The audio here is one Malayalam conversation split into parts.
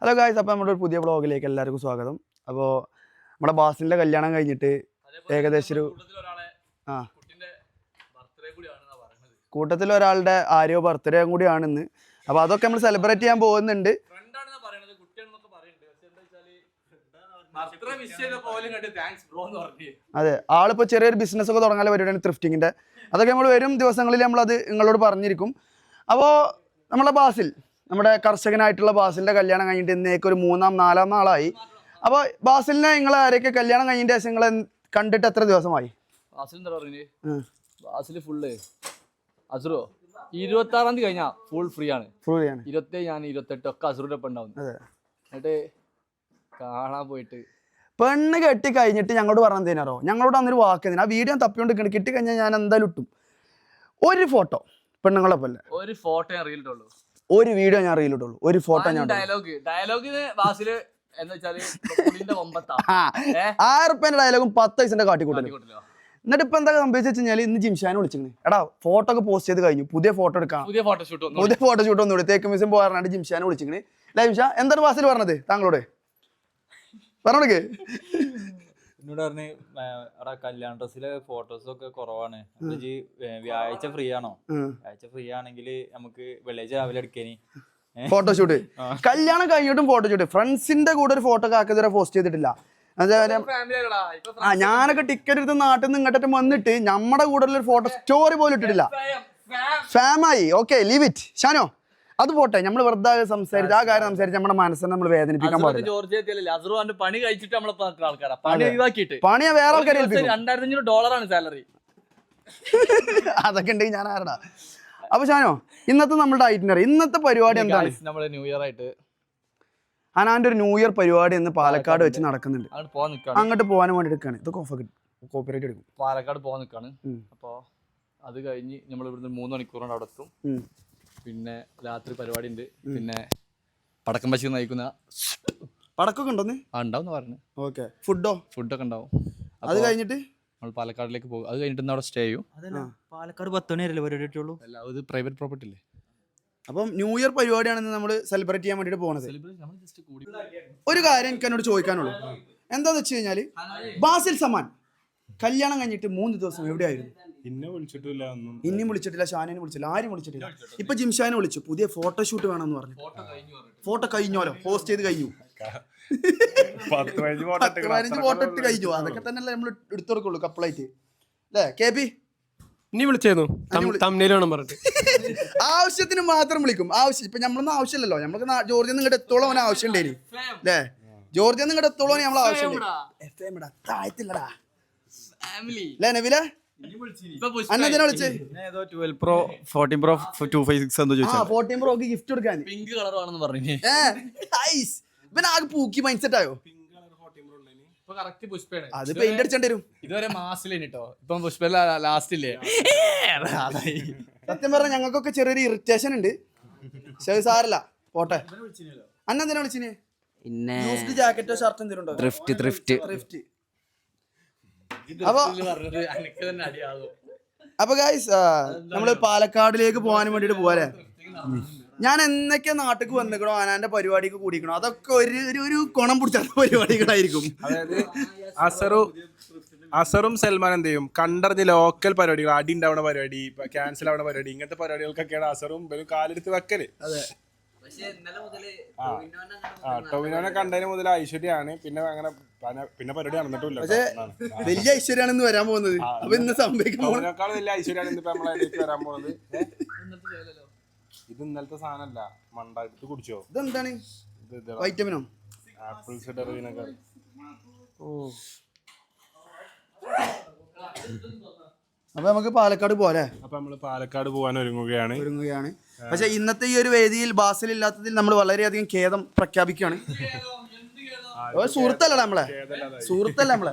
ഹലോ ഗായ്സ് അപ്പോൾ നമ്മുടെ ഒരു പുതിയ വ്ളോഗിലേക്ക് എല്ലാവർക്കും സ്വാഗതം. അപ്പോൾ നമ്മുടെ ബാസിന്റെ കല്യാണം കഴിഞ്ഞിട്ട് ഏകദേശം ഒരു ആ. കൂട്ടത്തിൽ ഒരാളുടെ ആരോ ബർത്ത്ഡേയും കൂടിയാണ് ഇന്ന്. അപ്പോൾ അതൊക്കെ നമ്മൾ സെലിബ്രേറ്റ് ചെയ്യാൻ പോകുന്നുണ്ട്. അതെ ആളിപ്പോൾ ചെറിയൊരു ബിസിനസ് ഒക്കെ തുടങ്ങാൻ പരിപാടിയാണ് ത്രിഫ്റ്റിങ്ങിന്റെ അതൊക്കെ നമ്മൾ വരും ദിവസങ്ങളിൽ നമ്മളത് നിങ്ങളോട് പറഞ്ഞിരിക്കും. അപ്പോൾ നമ്മളെ ബാസിൽ നമ്മുടെ കർഷകനായിട്ടുള്ള ബാസിലിന്റെ കല്യാണം കഴിഞ്ഞിട്ട് ഇന്നേക്ക് ഒരു മൂന്നാം നാലാം നാളായി. അപ്പോൾ ബാസിലിനെ നിങ്ങൾ ആരെയൊക്കെ കല്യാണം കഴിഞ്ഞിട്ട് ശേഷം നിങ്ങൾ കണ്ടിട്ട് എത്ര ദിവസമായി? ഫുള്ള് അസുറോ? ഇരുപത്തി ആറാം തീയതി കഴിഞ്ഞാ ഫുൾ ഫ്രീ ആണ്. ഫുൾ ചെയ്യാണ് ഇരുപത്തി ഞാൻ ഇരുപത്തെട്ട് ഒക്കെ ഒപ്പം ഉണ്ടാവും എന്നിട്ട് കാണാൻ പോയിട്ട്. പെണ്ണ് കെട്ടി കഴിഞ്ഞിട്ട് ഞങ്ങളോട് പറഞ്ഞത് തന്നെയാറോ ഞങ്ങളോട് അന്നൊരു വാക്ക് തന്നെ ആ വീഡിയോ തപ്പിക്കൊണ്ട് കിട്ടി കഴിഞ്ഞാൽ ഞാൻ എന്തായാലും ഇട്ടും. ഒരു ഫോട്ടോ പെണ്ണുങ്ങളെ പോലെ. ഒരു ഫോട്ടോ റീലിട്ടുള്ളൂ ഒരു വീഡിയോ ഞാൻ റീലിട്ടുള്ളൂ ഒരു ഫോട്ടോ ഞാൻ ഡയലോഗ് ഡയലോഗ് ഡയലോഗിന് വാസിൽ എന്ന് വെച്ചാൽ പുള്ളിന്റെ ഒമ്പത്താ ആ ഏ? ആയിരം ഡയലോഗും പത്ത് വയസ്സിന്റെ കാട്ടിക്കൂട്ടലും. എന്നിട്ട് ഇപ്പൊ എന്താ സംഭവിച്ചു കഴിഞ്ഞാൽ ഇന്ന് ജിംഷാനെ വിളിച്ചിരുന്നു എടാ ഫോട്ടോ ഒക്കെ പോസ്റ്റ് ചെയ്ത് കഴിഞ്ഞു. പുതിയ ഫോട്ടോ എടുക്കാം. പുതിയ ഫോട്ടോ ഷൂട്ട് പുതിയ ഫോട്ടോ ഷൂട്ട് ഒന്നും തേക്ക് മ്യൂസിയം പോകാറുണ്ട് ജിംഷാനെ വിളിച്ചിരുന്നു ലൈംഷ എന്താണ് വാസിൽ പറഞ്ഞത്? താങ്കളോട്. പറഞ്ഞോടക്ക്. എന്നോട് പറഞ്ഞ് എടാ കല്യാണ ഡ്രസ്സിലെ ഫോട്ടോസ് ഒക്കെ കുറവാണ്. ഇജ്ജ് വ്യാഴാഴ്ച ഫ്രീ ആണോ? വ്യാഴാഴ്ച ഫ്രീ ആണെങ്കിൽ നമുക്ക് വെള്ളിയാഴ്ച രാവിലെ എടുക്കേനി. ഫോട്ടോഷൂട്ട് കല്യാണം കഴിഞ്ഞിട്ടും ഫോട്ടോഷൂട്ട് ഫ്രണ്ട്സിന്റെ കൂടെ ഒരു ഫോട്ടോ കാക്കതുവരെ പോസ്റ്റ് ചെയ്തിട്ടില്ല. അതേപോലെ ഫാമിലി ആണടാ ആ ഞാനൊക്കെ ടിക്കറ്റ് എടുത്ത് നാട്ടിൽ നിന്ന് ഇങ്ങോട്ടും വന്നിട്ട് നമ്മുടെ കൂടെ ഒരു ഫോട്ടോ സ്റ്റോറി പോലും ഇട്ടിട്ടില്ല. ഫാമായി ഓക്കെ ലീവ് ഇറ്റ് ഷാനോ? അത് പോട്ടെ നമ്മൾ വെറുതെ സംസാരിച്ച് ആ കാര്യം സംസാരിച്ച് നമ്മുടെ മനസ്സിനെ നമ്മൾ വേദനിപ്പിക്കാൻ പാടില്ല. പണി കഴിച്ചിട്ട് ആൾക്കാരാ. പണി ഒഴിവാക്കിയിട്ട്. പണിയെ വേറെ ആൾക്കാരെ ഏൽപ്പിക്കും. രണ്ടായിരത്തി അഞ്ഞൂറ് ഡോളറാണ് സാലറി. അതൊക്കെ ഉണ്ടെങ്കിൽ ഞാൻ ആരടാ? അപ്പൊ ഷാനോ ഇന്നത്തെ നമ്മുടെ ഐറ്റിനറി ഇന്നത്തെ പരിപാടി എന്താണ്? നമ്മുടെ ന്യൂ ഇയർ ആയിട്ട് അനാന്റെ ഒരു ന്യൂ ഇയർ പരിപാടി എന്ന് പാലക്കാട് വെച്ച് നടക്കുന്നുണ്ട്. അങ്ങോട്ട് പോകാൻ വേണ്ടി എടുക്കാണ്. ഇത് കോഫ കോപ്പറേറ്റ് എടുക്കും. പാലക്കാട് പോകാൻ നിൽക്കാണ് അപ്പൊ അപ്പോ അത് കഴിഞ്ഞ് നമ്മൾ ഇവിടുന്ന് മൂന്ന് മണിക്കൂറുകൊണ്ട് അവിടെ എത്തും. പിന്നെ രാത്രി പരിപാടി ഉണ്ട് പിന്നെ പടക്കം പശു നയിക്കുന്ന പടക്കൊക്കെ ഉണ്ടോന്ന് ആ ഉണ്ടാവും പറഞ്ഞു. ഓക്കെ. ഫുഡോ? ഫുഡൊക്കെ ഉണ്ടാവും. അത് കഴിഞ്ഞിട്ട്? നമ്മൾ പാലക്കാടിലേക്ക് പോകും. അത് കഴിഞ്ഞിട്ട് അവിടെ സ്റ്റേ ചെയ്യും. പാലക്കാട് പത്ത് മണി വരെയല്ലേ പരിപാടി പറ്റുള്ളൂ അല്ല അത് പ്രൈവറ്റ് പ്രോപ്പർട്ടി അല്ലേ? അപ്പം ന്യൂ ഇയർ പരിപാടിയാണ് നമ്മൾ സെലിബ്രേറ്റ് ചെയ്യാൻ വേണ്ടിയിട്ട് പോണത്. നമ്മൾ ജസ്റ്റ് കൂടി ഒരു കാര്യം എനിക്ക് എന്നോട് ചോദിക്കാനുള്ളൂ. എന്താന്ന് വെച്ച് കഴിഞ്ഞാൽ ബാസിൽ സമാൻ കല്യാണം കഴിഞ്ഞിട്ട് മൂന്ന് ദിവസം എവിടെയായിരുന്നു? ഇന്നെ വിളിച്ചിട്ടില്ല ഇനിയും വിളിച്ചിട്ടില്ല ഷാനിനെ വിളിച്ചില്ല ആരും വിളിച്ചിട്ടില്ല. ഇപ്പൊ ജിംഷാനെ വിളിച്ചു പുതിയ ഫോട്ടോഷൂട്ട് വേണമെന്ന് പറഞ്ഞു. ഫോട്ടോ കഴിഞ്ഞോലോ പോസ്റ്റ് ചെയ്ത് കഴിഞ്ഞു. പത്ത് പതിനഞ്ച് ഫോട്ടോ ഇട്ട് കഴിഞ്ഞു. അതൊക്കെ തന്നെയല്ലേ നമ്മൾ എടുത്തു കൊടുക്കുള്ളൂ കപ്പിളായിട്ട് അല്ലേ കെ പി? നീ വിളിച്ചായിരുന്നു പറഞ്ഞിട്ട്. ആവശ്യത്തിന് മാത്രം വിളിക്കും. ആവശ്യം ഇപ്പൊ നമ്മളൊന്നും ആവശ്യമില്ലല്ലോ. നമ്മൾക്ക് ജോർജിൽ നിന്ന് ഇങ്ങോട്ട് എത്തോളം അവന് ആവശ്യം ഉണ്ടേനി അല്ലേ? ജോർജിൽ നിന്ന് ഇങ്ങോട്ട് എത്തോളം നമ്മൾ ആവശ്യം താഴത്തില്ലടാ. ഫാമിലി വിളിച്ചേ? ഏതോ twelve pro fourteen pro two five six ആ ഫോർട്ടീൻ ഗിഫ്റ്റ് കൊടുക്കാൻ. പിങ്ക് കളർ ആണെന്ന് പറഞ്ഞു ഏ ഐസ് ഇവൻ ആകെ പൂക്കി മൈൻഡ് സെറ്റ് ആയോ ഇപ്പൊ കറക്റ്റ് പുഷ്പയാണ്. അത് പെയിന്റ് അടിച്ചേണ്ടി വരും. ഇതുവരെ മാസിലേന് കേട്ടോ ഇപ്പം പുഷ്പ ലാസ്റ്റ് ഇല്ലേ? അതായി. സത്യം പറഞ്ഞാൽ ഞങ്ങൾക്കൊക്കെ ചെറിയൊരു ഇറിറ്റേഷൻ ഉണ്ട്. ശരി സാരല്ല. പോട്ടെ. അന്നെന്തിനാ വിളിച്ചിനെ? പിന്നെ ജാക്കറ്റോ ഷർട്ട് എന്തെങ്കിലും ഉണ്ടോ? Drift thrift Thrift. അപ്പൊ അപ്പൊ ഗൈസ് നമ്മൾ പാലക്കാടിലേക്ക് പോകാൻ വേണ്ടിട്ട് പോവാല്ലേ? ഞാൻ എന്നൊക്കെ നാട്ടിക്ക് വന്നിക്കണോ? ആനാന്റെ പരിപാടിക്ക് കൂടിക്കണോ? അതൊക്കെ ഒരു ഒരു ഒരു കുണം പിടിച്ചാത്ത പരിപാടികളായിരിക്കും. അതായത് അസറു അസറും സൽമാൻ എന്ത് ചെയ്യും? കണ്ടറിഞ്ഞ് ലോക്കൽ പരിപാടികൾ അടി ഉണ്ടാവുന്ന പരിപാടി ക്യാൻസൽ ആവുന്ന പരിപാടി ഇങ്ങനത്തെ പരിപാടികൾക്കൊക്കെയാണ് അസറും ഇവരും കാലെടുത്ത് വെക്കൽ. ആ. ടൊവിനോനെ കണ്ടതിന് മുതൽ ഐശ്വര്യാണ്. പിന്നെ അങ്ങനെ പിന്നെ പരിപാടി നടന്നിട്ടില്ല. പക്ഷെ വലിയ ഐശ്വര്യാണെന്ന് വരാൻ പോകുന്നത്. അപ്പൊ ഇന്ന് സംഭവിക്കാൻ വലിയ നമ്മളെ വരാൻ പോകുന്നത്? ഇത് ഇന്നലത്തെ സാധനമല്ല. മണ്ട ഇത് കുടിച്ചോ? ഇതെന്താണ്? ഇത് ഇത് വൈറ്റമിനോ ആപ്പിൾ സിഡർ ഓ. അപ്പൊ നമുക്ക് പാലക്കാട് പോരെ അപ്പൊ നമ്മൾ പാലക്കാട് പോകാൻ ഒരുങ്ങുകയാണ്. ഒരുങ്ങുകയാണ്. പക്ഷെ ഇന്നത്തെ ഈ ഒരു വേദിയിൽ ബാസിൽ ഇല്ലാത്തതിൽ നമ്മൾ വളരെയധികം ഖേദം പ്രഖ്യാപിക്കുകയാണ്. സുഹൃത്തല്ലടാ നമ്മളെ. സുഹൃത്തല്ല നമ്മളെ.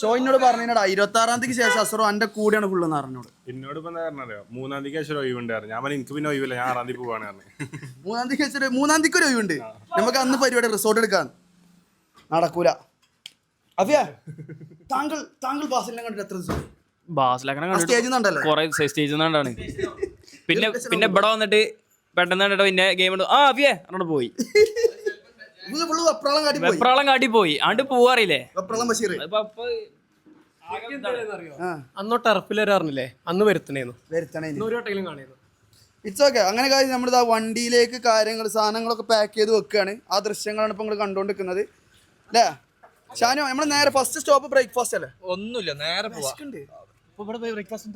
ഷോയിനോട് പറഞ്ഞാ ഇരുപത്തി ആറാം തീയതിക്ക് ശേഷം അസുറോ എന്റെ കൂടെയാണ് ഫുള്ള് എന്ന് പറഞ്ഞോട്. എന്നോട് ഇപ്പൊ എന്താ പറഞ്ഞറിയോ മൂന്നാം തീയതി ശേഷം ഒഴിവുണ്ടായിരുന്നു ഞാൻ പറഞ്ഞു എനിക്ക് പിന്നെ ഒഴിവില്ല ഞാൻ ആറാം തീയതി പോവാണ് പറഞ്ഞു. മൂന്നാം തീയതി വെച്ചിട്ട് മൂന്നാം തീയതി ഒരു ഒഴിവുണ്ട്. നമുക്ക് അന്ന് പരിപാടി റിസോർട്ട് എടുക്കാൻ. നടക്കൂല. അഫിയ താങ്കൾ താങ്കൾ ബാസിലിനെ കണ്ടിട്ട് എത്ര ദിവസം? ബാസിലങ്ങനെ സ്റ്റേജിൽ നിന്നുണ്ടല്ലേ? കൊറേ സ്റ്റേജിൽ നിന്നാണ് പിന്നെ പിന്നെ ഇവിടെ വന്നിട്ട് പെട്ടെന്ന് കണ്ടിട്ട് പിന്നെ ഗെയിം ആ അവിയേ അങ്ങോട്ട് പോയി. വെപ്രാളം കാട്ടി പോയി. ആണ്ട് പോവാറില്ലേ? വെപ്രാളം ബഷീർ അന്നോ ടർഫിൽ വരാറില്ലേ അന്ന് വരുത്തണേന്നു ഒരു വട്ടെങ്കിലും ഇറ്റ്സ് ഓക്കെ അങ്ങനെ കാര്യം നമ്മൾ ആ വണ്ടിയിലേക്ക് കാര്യങ്ങൾ സാധനങ്ങളൊക്കെ പാക്ക് ചെയ്ത് വെക്കുകയാണ് ആ ദൃശ്യങ്ങളാണ് ഇപ്പൊ നിങ്ങൾ കണ്ടുകൊണ്ടിരിക്കുന്നത് അല്ലേ ഷാനോ നമ്മൾ നേരെ ഫസ്റ്റ് സ്റ്റോപ്പ് ബ്രേക്ക്ഫാസ്റ്റ് അല്ലേ? ഒന്നുമില്ല നേരെ പോവാ. ഇപ്പൊ ഇവിടെ പോയി ബ്രേക്ക്ഫാസ്റ്റ്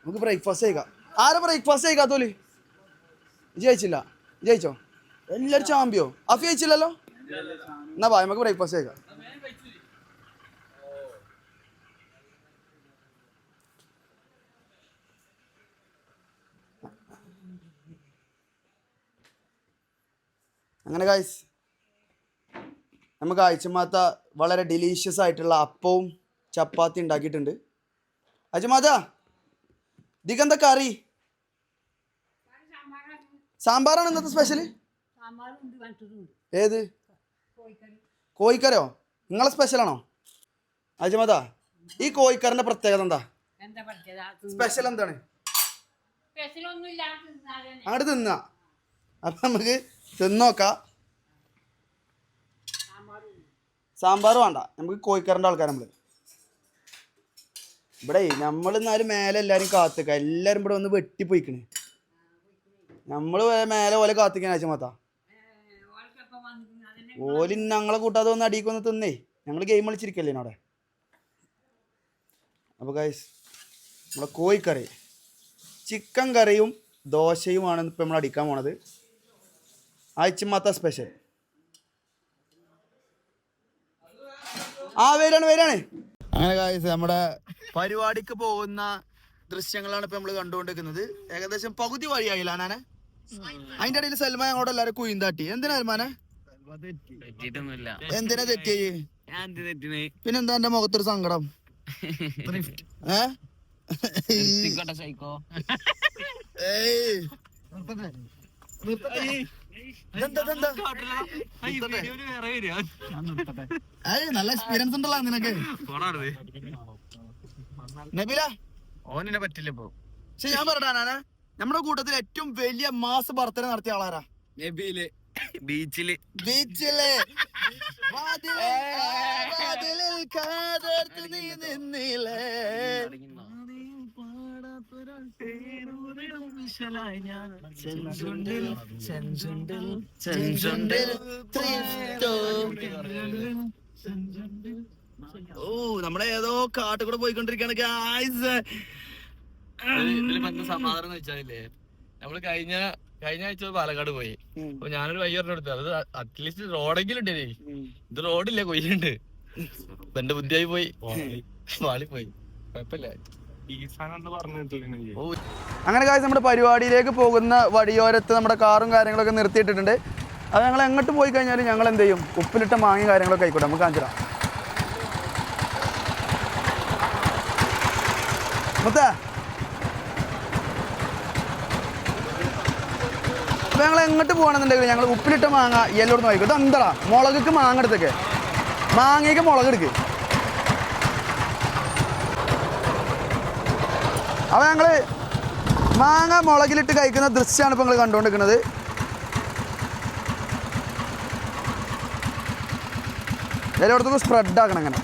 നമുക്ക് ബ്രേക്ക്ഫാസ്റ്റ് കഴിക്കാം. ആരെ ബ്രേക്ക്ഫാസ്റ്റ് കഴിക്കാത്തോൽ ഇജ്ജ് ജയിച്ചോ? എല്ലാവരും ചാമ്പിയോ? അഫി ജയിച്ചില്ലല്ലോ? എന്നാ ബാ നമുക്ക് ബ്രേക്ക്ഫാസ്റ്റ് കഴിക്കാം. അങ്ങനെ കായ്സ് നമുക്ക് അയച്ചുമാത്ത വളരെ ഡിലീഷ്യസ് ആയിട്ടുള്ള അപ്പവും ചപ്പാത്തി ഉണ്ടാക്കിയിട്ടുണ്ട്. അജമാത ദിഗന്ത കറി? സാമ്പാറാണ് ഇന്നത്തെ സ്പെഷ്യൽ ഏത്? കോഴിക്കറിയോ? നിങ്ങളെ സ്പെഷ്യലാണോ അജമത ഈ കോഴിക്കറിന്റെ പ്രത്യേകത എന്താ? സ്പെഷ്യൽ എന്താണ്. അങ്ങോട്ട് തിന്ന അപ്പൊ നമുക്ക് തിന്നോക്കാം. സാമ്പാർ വേണ്ട. നമുക്ക് കോഴിക്കറിന്റെ ആൾക്കാർ നമ്മൾ. ഇവിടെ നമ്മൾ എന്നാലും മേലെ എല്ലാരും കാത്തുക്ക. എല്ലാരും ഇവിടെ വന്ന് വെട്ടിപ്പോയിക്കണ്. നമ്മൾ മേലെ ഓലെ കാത്തിക്കാൻ ആഴ്ച ഓലിന് ഞങ്ങളെ കൂട്ടാതെ വന്ന് അടിക്ക് വന്ന് തിന്നേ. ഞങ്ങൾ ഗെയിം കളിച്ചിരിക്കല്ലേ അവിടെ. അപ്പോൾ ഗൈസ് നമ്മളെ കോഴിക്കറി. ചിക്കൻ കറിയും ദോശയുമാണ് ഇപ്പം നമ്മൾ അടിക്കാൻ പോണത്. ആഴ്ചമാത്ത സ്പെഷ്യൽ ആ വരാണ് വരാണ്. അങ്ങനെ ഗായ്സ് നമ്മുടെ പരിപാടിക്ക് പോകുന്ന ദൃശ്യങ്ങളാണ് ഇപ്പൊ നമ്മൾ കണ്ടുകൊണ്ടിരിക്കുന്നത്. ഏകദേശം പകുതി വഴിയായില്ല നാനെ അതിന്റെ ഇടയിൽ സൽമാൻ ഞങ്ങളോട് എല്ലാവരും കുയിന്താട്ടി എന്തിനാ സൽമാനെ? എന്തിനാ തെറ്റിയേ? ഞാൻ എന്ത് തെറ്റിന്? പിന്നെന്താ എന്റെ മുഖത്തൊരു സങ്കടം? ഏയ്, നല്ല എക്സ്പീരിയൻസ് ഉണ്ടല്ലോ നിനക്ക്. നബില ഓനെ പറ്റില്ല ഇപ്പൊ. പക്ഷെ ഞാൻ പറഞ്ഞാ നമ്മുടെ കൂട്ടത്തിൽ ഏറ്റവും വലിയ മാസ് ബർത്ത്ഡേ നടത്തിയ ആളാരാ? നബിയിൽ ബീച്ചിൽ. ബീച്ചിൽ. വാതിലിൽ കാതോർത്ത് നീ നിന്നില്ലേ? ചെഞ്ചുണ്ടിൽ ത്രിഫ്റ്റോ. ഓ നമ്മളെ ഏതോ കാട്ടിൽ കൂടെ പോയിക്കൊണ്ടിരിക്കാണ് ഗായ്സ് ഇതിൽ എന്താ സമാധാനം എന്ന് വെച്ചാലേ നമ്മൾ കഴിഞ്ഞ കഴിഞ്ഞ ആഴ്ച പാലക്കാട് പോയി. അപ്പൊ ഞാനൊരു വഴി അടുത്ത് അത് അറ്റ്ലീസ്റ്റ് റോഡെങ്കിലും ഉണ്ടേ ഇത് റോഡില്ല കൊയ്യുണ്ട് എന്റെ ബുദ്ധിയായി പോയി. വാളി പോയി. കുഴപ്പമില്ല. ഓ. അങ്ങനെ കാര്യം നമ്മുടെ പരിപാടിയിലേക്ക് പോകുന്ന വഴിയോരത്ത് നമ്മുടെ കാറും കാര്യങ്ങളൊക്കെ നിർത്തിയിട്ടിട്ടുണ്ട്. അത് ഞങ്ങൾ എങ്ങോട്ട് പോയി കഴിഞ്ഞാലും ഞങ്ങൾ എന്ത് ചെയ്യും? ഉപ്പിലിട്ട മാങ്ങി കാര്യങ്ങളൊക്കെ ആയിക്കോട്ടെ നമുക്ക് കാണിച്ചു മുത്തേ അപ്പൊ ഞങ്ങൾ എങ്ങോട്ട് പോകണമെന്നുണ്ടെങ്കിൽ ഞങ്ങൾ ഉപ്പിലിട്ട മാങ്ങ എല്ലായിടത്തും ആയിക്കോട്ടെ എന്താ മുളകക്ക് മാങ്ങ എടുത്തൊക്കെ. മാങ്ങയ്ക്ക് മുളക് എടുക്ക്. അപ്പോൾ ഞങ്ങൾ മാങ്ങ മുളകിലിട്ട് കഴിക്കുന്ന ദൃശ്യമാണ് ഇപ്പോൾ നിങ്ങൾ കണ്ടുകൊണ്ടിരിക്കുന്നത്. എല്ലായിടത്തും സ്പ്രെഡ് ആക്കണം അങ്ങനെ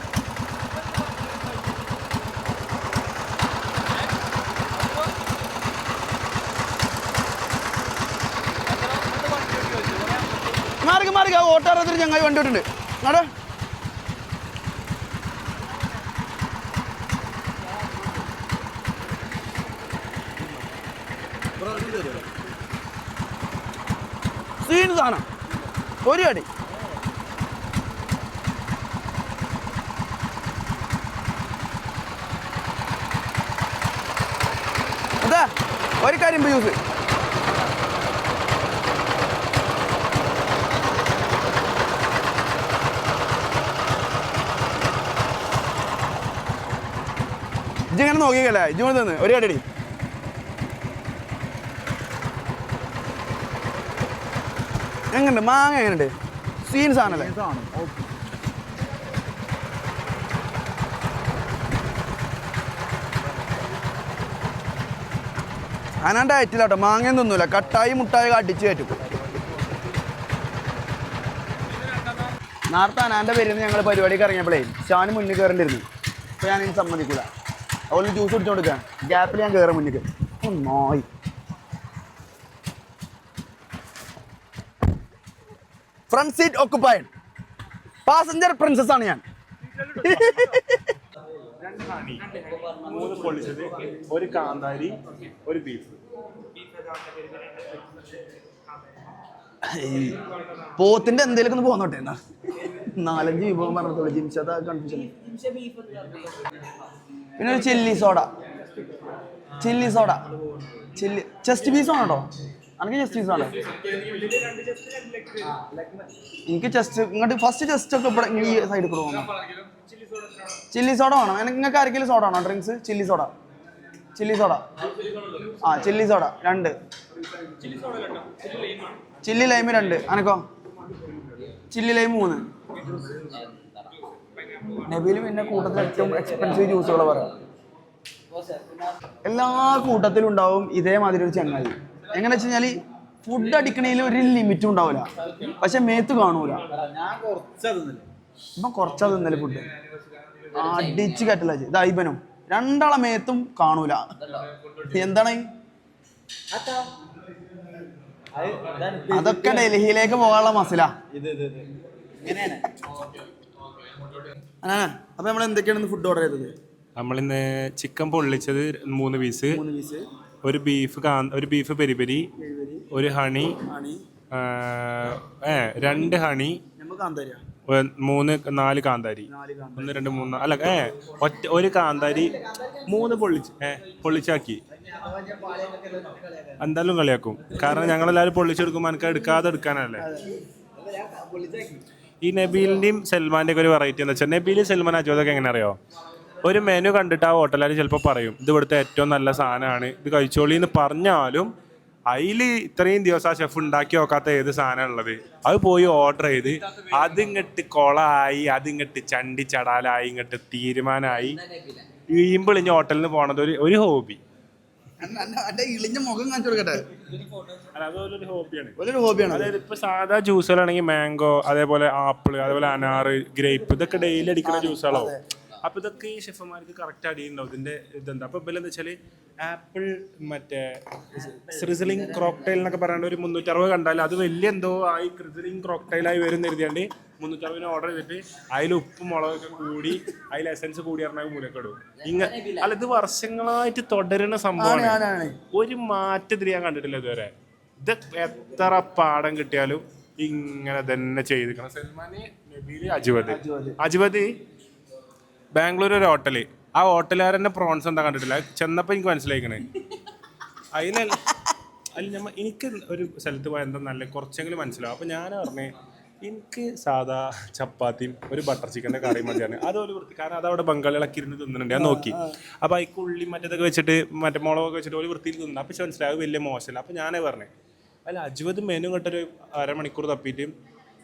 മാറിക്ക മാറിക്ക ഓട്ടാറത്തിൽ ഞങ്ങൾ വണ്ടി വിട്ടുണ്ട് അങ്ങോട്ട് സീൻ സാധനം. ഒരു അടി. അതാ ഒരു യൂസ് ജ്യൂസ് ഇജ്ജിങ്ങനെ നോക്കിക്കല്ലേ ഇജ്ജ് തന്ന് ഒരു കടടി എങ്ങനെയുണ്ട് മാങ്ങ എങ്ങനെയുണ്ട് സീൻ സാധനല്ലേ? അനാണ്ട് ഡയറ്റില്ല കേട്ടോ മാങ്ങയും തിന്നൂല. കട്ടായി മുട്ടായി അടിച്ചു കയറ്റും. നേരത്തെ അനാന്റെ പേരിൽ നിന്ന് ഞങ്ങൾ പരിപാടിക്ക് ഇറങ്ങിയപ്പോഴേ ഷാന് മുന്നിൽ കയറേണ്ടിരുന്നു അപ്പോൾ ഞാൻ ഇനി സമ്മതിക്കൂല. അതുപോലെ ജ്യൂസ് കുടിച്ചു കൊടുക്കാൻ ഗ്യാപ്പിൽ ഞാൻ കയറാൻ മുന്നിൽ നോയി. Front seat occupied passenger princess ആണ് ഞാൻ. മൂന്ന് പൊള്ളിച്ചത് ഒരു കാന്താരി ഒരു ബീഫ്. പോത്തിന്റെ എന്തേലൊക്കെ ഒന്ന് പോന്നോട്ടെ എന്നാ. നാലഞ്ച് വിഭവം പറഞ്ഞോളൂ അതാ കൺഫ്യൂഷൻ പിന്നെ ഒരു chilli soda chilli soda chilli chest piece വേണം കേട്ടോ എനിക്ക് ചെസ്റ്റ് പീസ് വേണം? എനിക്ക് ചെസ്റ്റ് ഇങ്ങോട്ട് ഫസ്റ്റ് ചെസ്റ്റ് ഒക്കെ ഇവിടെ ഈ സൈഡിൽ കൂടെ പോകണം ചില്ലി സോഡ വേണം. എനിക്ക് നിങ്ങൾക്ക് ആർക്കെങ്കിലും സോഡ വേണോ? Drinks chilli soda chilli soda ആ ചില്ലി സോഡ രണ്ട്. ചില്ലി ലൈം രണ്ട്. അനക്കോ? ചില്ലി ലൈം മൂന്ന്. നബീൽ പിന്നെ കൂട്ടത്തിൽ ഏറ്റവും എക്സ്പെൻസീവ് ജ്യൂസുകൾ പറയാം. എല്ലാ കൂട്ടത്തിലും ഉണ്ടാവും ഇതേമാതിരി ഒരു ചങ്ങാതി എങ്ങനെ വെച്ച് കഴിഞ്ഞാൽ ഫുഡ് അടിക്കണേൽ ഒരു ലിമിറ്റും ഉണ്ടാവില്ല. പക്ഷെ മേത്ത് കാണൂല. ഇപ്പൊ കുറച്ചാ തിന്നൽ ഫുഡ് അടിച്ച് കറ്റില്ല ഇത് ഐബനും രണ്ടാളെ മേത്തും കാണൂല. എന്താണ്? അതൊക്കെ ഡൽഹിയിലേക്ക് പോകാനുള്ള മസില. അപ്പൊ നമ്മൾ എന്തൊക്കെയാണ് ഫുഡ് ഓർഡർ ചെയ്തത്? നമ്മളിന്ന് ചിക്കൻ പൊള്ളിച്ചത് മൂന്ന് പീസ് മൂന്ന് പീസ് ഒരു ബീഫ് ഒരു ബീഫ് പെരിപെരി പെരി ഒരു ഹണി ഏ രണ്ട് ഹണി മൂന്ന് നാല് കാന്താരി. നാല് കാന്താരി. ഒന്ന് രണ്ട് മൂന്ന് അല്ല ഏ ഒറ്റ ഒരു കാന്താരി മൂന്ന് പൊള്ളിച്ച്. ഏ പൊള്ളിച്ചാക്കി. എന്തായാലും കളിയാക്കും. കാരണം ഞങ്ങളെല്ലാവരും പൊള്ളിച്ചെടുക്കുമ്പോൾ എനിക്ക് എടുക്കാതെ എടുക്കാനല്ലേ? ഈ നബീലിന്റെയും സൽമാന്റെ ഒക്കെ ഒരു വെറൈറ്റി എന്ന് വെച്ചാൽ നബീൽ സൽമാൻ അജോദൊക്കെ എങ്ങനെ അറിയോ? ഒരു മെനു കണ്ടിട്ട് ആ ഹോട്ടലുകാർ ചിലപ്പോൾ പറയും ഇത് ഇവിടുത്തെ ഏറ്റവും നല്ല സാധനമാണ് ഇത് കഴിച്ചോളി എന്ന് പറഞ്ഞാലും അതിൽ ഇത്രയും ദിവസം ആ ഷെഫ് ഉണ്ടാക്കി നോക്കാത്ത ഏത് സാധനം ഉള്ളത്? അത് പോയി ഓർഡർ ചെയ്ത് അതിങ്ങട്ട് കൊളായി അതിങ്ങട്ട് ചണ്ടി ചടാലായി ഇങ്ങട്ട് തീരുമാനമായി ഈമ്പിളിഞ്ഞ് ഹോട്ടലിൽ നിന്ന് പോണത് ഒരു ഒരു ഹോബി എന്റെ ഇളിഞ്ഞ മുഖം കാണിച്ചു കൊടുക്കട്ടെ. അല്ല അതൊരു ഹോബിയാണ്. അതായത് ഇപ്പൊ സാധാ ജ്യൂസുകളാണെങ്കിൽ മാംഗോ അതേപോലെ ആപ്പിൾ അതേപോലെ അനാറ് ഗ്രേപ്പ് ഇതൊക്കെ ഡെയിലി അടിക്കുന്ന ജ്യൂസുകളോ അപ്പൊ ഇതൊക്കെ ഈ ഷെഫന്മാർക്ക് കറക്റ്റ് അടിയുണ്ടാവും ഇതിന്റെ ഇതെന്താ? അപ്പൊ ഇവലെന്താ വെച്ചാൽ ആപ്പിൾ മറ്റേ സ്രിസലിംഗ് ക്രോക്ടൈൽ എന്നൊക്കെ പറയുന്ന ഒരു മുന്നൂറ്ററുപത് കണ്ടാൽ അത് വലിയ എന്തോ ആയി ക്രിസലിംഗ് ക്രോക്ടൈലായി വരും എഴുതിയാണ്ട് മുന്നൂറ്ററുപതിന് ഓർഡർ ചെയ്തിട്ട് അതിൽ ഉപ്പും മുളകൊക്കെ കൂടി അതിൽ എസൻസ് കൂടി പറഞ്ഞാൽ മൂലക്കെടും ഇങ്ങനെ അല്ല ഇത് വർഷങ്ങളായിട്ട് തുടരുന്ന സംഭവമാണ്. ഒരു മാറ്റത്തിൽ ഞാൻ കണ്ടിട്ടില്ല ഇതുവരെ. ഇത് എത്ര പാഠം കിട്ടിയാലും ഇങ്ങനെ തന്നെ ചെയ്തിരിക്കണം. സൽമാന് നബീൽ അജുവദ് ബാംഗ്ലൂർ ഒരു ഹോട്ടൽ. ആ ഹോട്ടലുകാരന്റെ പ്രോൺസ് എന്താ കണ്ടിട്ടില്ല? ചെന്നപ്പോൾ എനിക്ക് മനസ്സിലായിക്കണേ. അതിന് അല്ല നമ്മ എനിക്ക് ഒരു സ്ഥലത്ത് പോയാൽ എന്താ നല്ല കുറച്ചെങ്കിലും മനസ്സിലാവും. അപ്പോൾ ഞാൻ പറഞ്ഞേ എനിക്ക് സാധാ ചപ്പാത്തിയും ഒരു ബട്ടർ ചിക്കന്റെ കറിയും മതിയാണ് അതൊരു വൃത്തി കാരണം അതവിടെ ബംഗാളികളൊക്കെ ഇരുന്ന് തിന്നുന്നുണ്ട്. ഞാൻ നോക്കി. അപ്പോൾ അതിക്ക് ഉള്ളി മറ്റേതൊക്കെ വെച്ചിട്ട് മറ്റേ മുളകൊക്കെ വെച്ചിട്ട് ഒരു വൃത്തിയിൽ തിന്നു. അപ്പോൾ മനസ്സിലായി അത് വലിയ മോശമല്ല അപ്പോൾ ഞാനേ പറഞ്ഞേ അല്ല അജുവത് മെനു കണ്ടൊരു അരമണിക്കൂർ തപ്പിയിട്ട്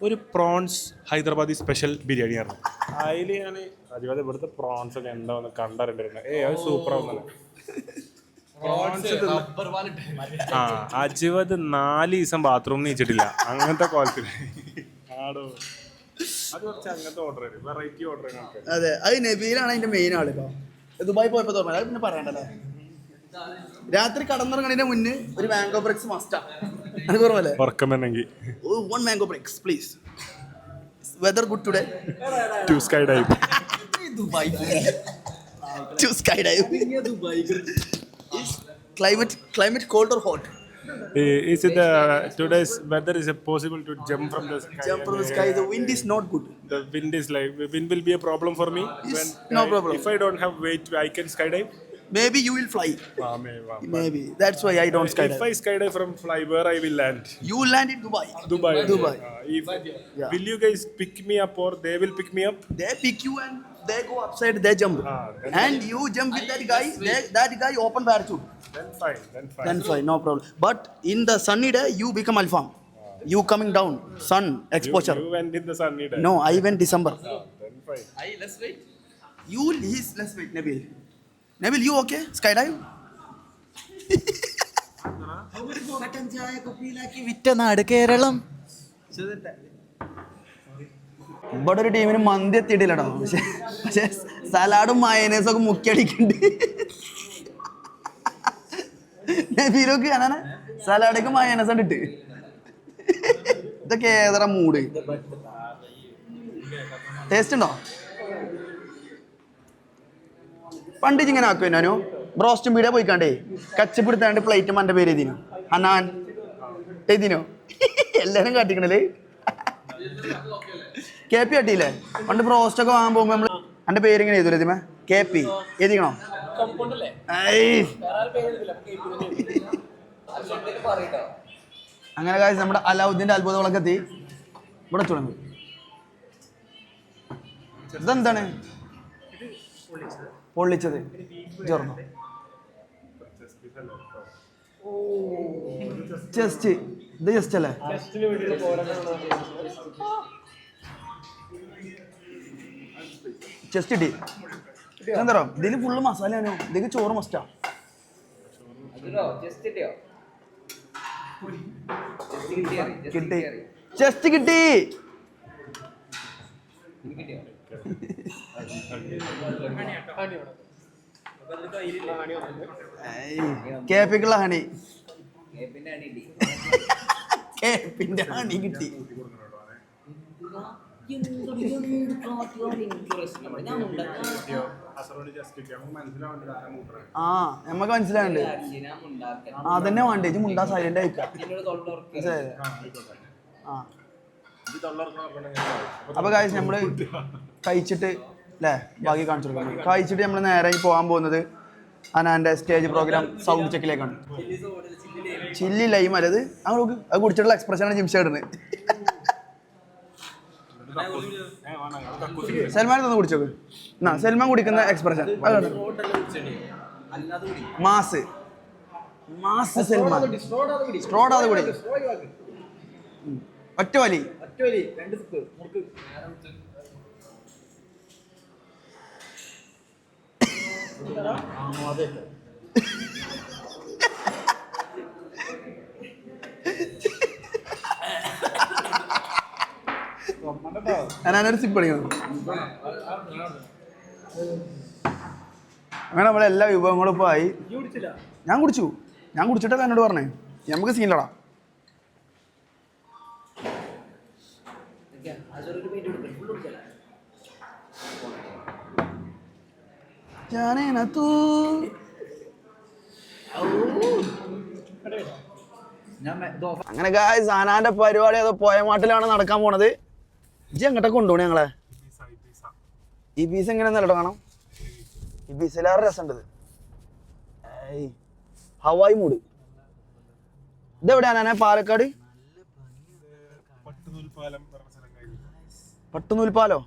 ഒരു പ്രോൺസ് ഹൈദരാബാദി സ്പെഷ്യൽ ബിരിയാണി ആണ് അതിൽ ഞാൻ അജുവത് ഇവിടുത്തെ പ്രോൺസ് ഒക്കെ എന്താണെന്ന് കണ്ടറിഞ്ഞിരുന്നത് ഏ അത് സൂപ്പർ ആവുന്നല്ല ആ അജുവത് നാല് ദിവസം ബാത്റൂം നീച്ചിട്ടില്ല അങ്ങനത്തെ ക്വാളിറ്റി ആടോ. അത് ഓർഡർ വരും വെറൈറ്റി ഓർഡർ കണക്ക് അതെ നബീലാണ് അതിന്റെ മെയിൻ ആൾ ഇപ്പൊ. ദുബായ് പോയപ്പോ തോന്നുന്നത് അത് പിന്നെ പറയണ്ടല്ലേ. രാത്രി കടന്നിറങ്ങണതിന്റെ മുന്നേ ഒരു മാംഗോ ബ്രിക്സ് മസ്റ്റാ അത് കുറവല്ലേ ഉറക്കം വരണമെങ്കിൽ one mango breaks please weather good today to sky dive Dubai to sky dive climate climate cold or hot Is it the today's weather is it possible to jump from the sky? jump from the and, sky uh, the wind is not good The wind is like wind will be a problem for me. Yes, no I- problem. If I don't have weight, I can skydive. maybe you will fly Ah, may- wow. maybe that's why i don't If skydive I skydive from fly, where I will land? you will land in dubai Dubai. Dubai. Ah, if, Will you guys pick me up or they will pick me up? they pick you and they go upside they jump Ah, then- and you jump with that guy they, that guy open parachute Then fine. Then fine. then fine no problem but in the sunny day you become alpha you coming down sun you, exposure you went in the sunny day. no i went december Ah, then fine. I you he's let's wait nabil nabil you okay? Skydive? വിറ്റ നാട് കേരളം. ഇവിടെ ഒരു ടീമിന് മന്തി എത്തിയിട്ടില്ലടോ. പക്ഷെ പക്ഷെ സലാഡും മയനേസും ഒക്കെ മുക്കിയടിക്കുന്നുണ്ട് നബീലൊക്കെ കാണാനാ സലാഡൊക്കെ മയനേസ് കണ്ടിട്ട് ഇതൊക്കെ ഏതറ മൂഡ് ടേസ്റ്റ് ഉണ്ടോ? പണ്ട് ഇങ്ങനെ ആക്കും ഞാനു ബ്രോസ്റ്റും പീടിയ പോയിക്കാണ്ടേ. കച്ചപ്പിടുത്താണ്ട് പ്ലേറ്റ് മന്റെ പേര് എഴുതിനു. അന്നാൻ എഴുതിനോ. എല്ലാരും കാട്ടിക്കണല്ലേ? K P കാട്ടിയില്ലേ? പണ്ട് ബ്രോസ്റ്റ് ഒക്കെ വാങ്ങാൻ പോകുമ്പോ നമ്മൾ എന്റെ പേര് ഇങ്ങനെ എഴുതൂലേ ഇതിമേ കെ പി. എഴുതിക്കണോ. അങ്ങനെ കാര്യം നമ്മുടെ അലാവുദ്ദീന്റെ അത്ഭുതങ്ങളൊക്കെ എത്തി. ഇവിടെ തുടങ്ങി. ഇതെന്താണ്? പൊള്ളിച്ചത്. ചേർന്നു? ജസ്റ്റ് ഇത് ജസ്റ്റ് അല്ലേ? ചെസ്റ്റ് ഇട്ടി എന്താ ഇതിൽ ഫുള്ള് മസാലയാണ്? ഇതിന് ചോറ് മസ്റ്റാ കിട്ടി. ചെസ്റ്റ് കിട്ടി. കേപ്പിക്കുള്ള ഹണി. കേപ്പിന്റെ ഹണി കിട്ടി. ആ നമ്മക്ക് മനസ്സിലായുണ്ട് അതന്നെ വേണ്ടേ. ഇത് മുണ്ടാ സൈലന്റ് ആയിക്കാം? ആ. അപ്പൊ കാശ് നമ്മൾ കഴിച്ചിട്ട് അല്ലേ ബാക്കി കാണിച്ചു കൊടുക്കാം കഴിച്ചിട്ട് നമ്മൾ നേരെ പോകാൻ പോകുന്നത് അനാന്റെ സ്റ്റേജ് പ്രോഗ്രാം സൗണ്ട് ചെക്കിലേക്കാണ് ചില്ലി ലൈം അല്ലത് നോക്ക്. അത് കുടിച്ചിട്ടുള്ള എക്സ്പ്രഷനാണ് ജിംസ് ഇടുന്നത്. സൽമാൻ തന്നെ കുടിച്ചോക്ക്. എന്നാ സൽമാൻ കുടിക്കുന്ന എക്സ്പ്രഷൻ മാസ്. മാസ് സൽമാൻ. സ്ട്രോഡാതെ കുടി. ഉം. ഒറ്റ വലി. ഞാനൊരു സിപ്പ് അടിക്കണം അങ്ങനെ നമ്മളെ എല്ലാ വിഭവങ്ങളും ഇപ്പോൾ ആയി. ഞാൻ കുടിച്ചു. ഞാൻ കുടിച്ചിട്ടല്ല എന്നോട് പറഞ്ഞേ. നമുക്ക് സീനിലടാ ഞാനേനത്തൂ അങ്ങനെ ഗായ്സ് ആനാന്റെ പരിപാടി അതോ പോയ മാട്ടിലാണ് നടക്കാൻ പോണത്. ഇജ്ജ് എങ്ങോട്ടെ കൊണ്ടുപോണേ ഞങ്ങളെ? ഈ പീസ് എങ്ങനെ നല്ലോ കാണാം. ഈ പീസിലേറെ രസമുണ്ട് ഹവായി മൂട്. ഇതെവിടെയാണ് ആനാ പാലക്കാട്? പട്ടുനൂൽപ്പാലം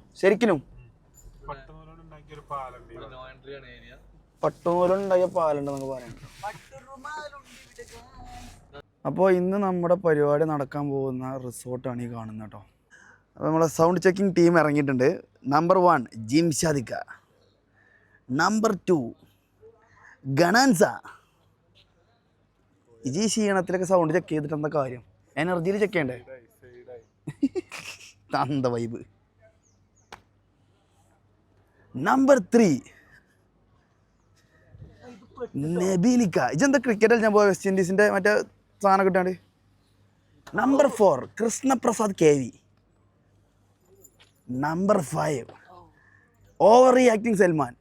ഒരു പാലം. പട്ടുനൂലുണ്ടായ പാലുണ്ടെന്നൊക്കെ പറയാം അപ്പോൾ ഇന്ന് നമ്മുടെ പരിപാടി നടക്കാൻ പോകുന്ന റിസോർട്ടാണ് ഈ കാണുന്നത് കേട്ടോ. അപ്പോൾ നമ്മളെ സൗണ്ട് ചെക്കിംഗ് ടീം ഇറങ്ങിയിട്ടുണ്ട്. നമ്പർ വൺ ജിംഷാദിക്ക നമ്പർ ടു ഗണാൻസ. ഇജി ക്ഷീണത്തിലൊക്കെ സൗണ്ട് ചെക്ക് ചെയ്തിട്ട് എന്താ കാര്യം? എനർജിയിൽ ചെക്ക് ചെയ്യണ്ടേ? തന്ത വൈബ് നമ്പർ ത്രീ നബീലിക്ക. ഇജെന്താ ക്രിക്കറ്റിൽ ഞാൻ പോയ വെസ്റ്റ് ഇൻഡീസിന്റെ മറ്റേ സാധനം കിട്ടാണ്ട്? Number four Krishnaprasad K V. Number five overreacting Salman.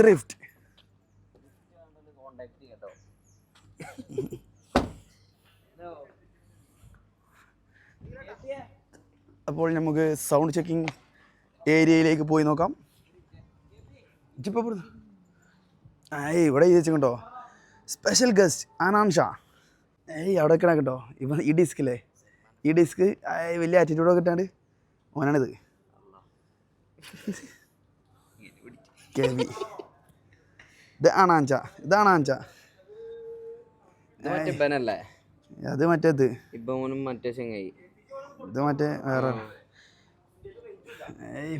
Thrift അപ്പോൾ നമുക്ക് സൗണ്ട് ചെക്കിംഗ് ഏരിയയിലേക്ക് പോയി നോക്കാം. ഇജിപ്പോ ഏയ് ഇവിടെ ചോദിച്ചു സ്പെഷ്യൽ ഗസ്റ്റ് ആനാൻ ഷാ ഏയ് അവിടെ വെക്കണ കേട്ടോ. ഇവ ഈ ഡിസ്കില്ലേ ഈ ഡിസ്ക് വലിയ ആറ്റിറ്റ്യൂഡൊക്കെ കിട്ടാണ്ട് ഓനാണിത്. കെ വി ഇത് ആണാഞ്ച ഇത് ആണാഞ്ച ഇത് മറ്റേ ഇബനല്ലേ അത് മറ്റേത് മറ്റേ ചെങ്ങായി. ഇത് മറ്റേ വേറെ.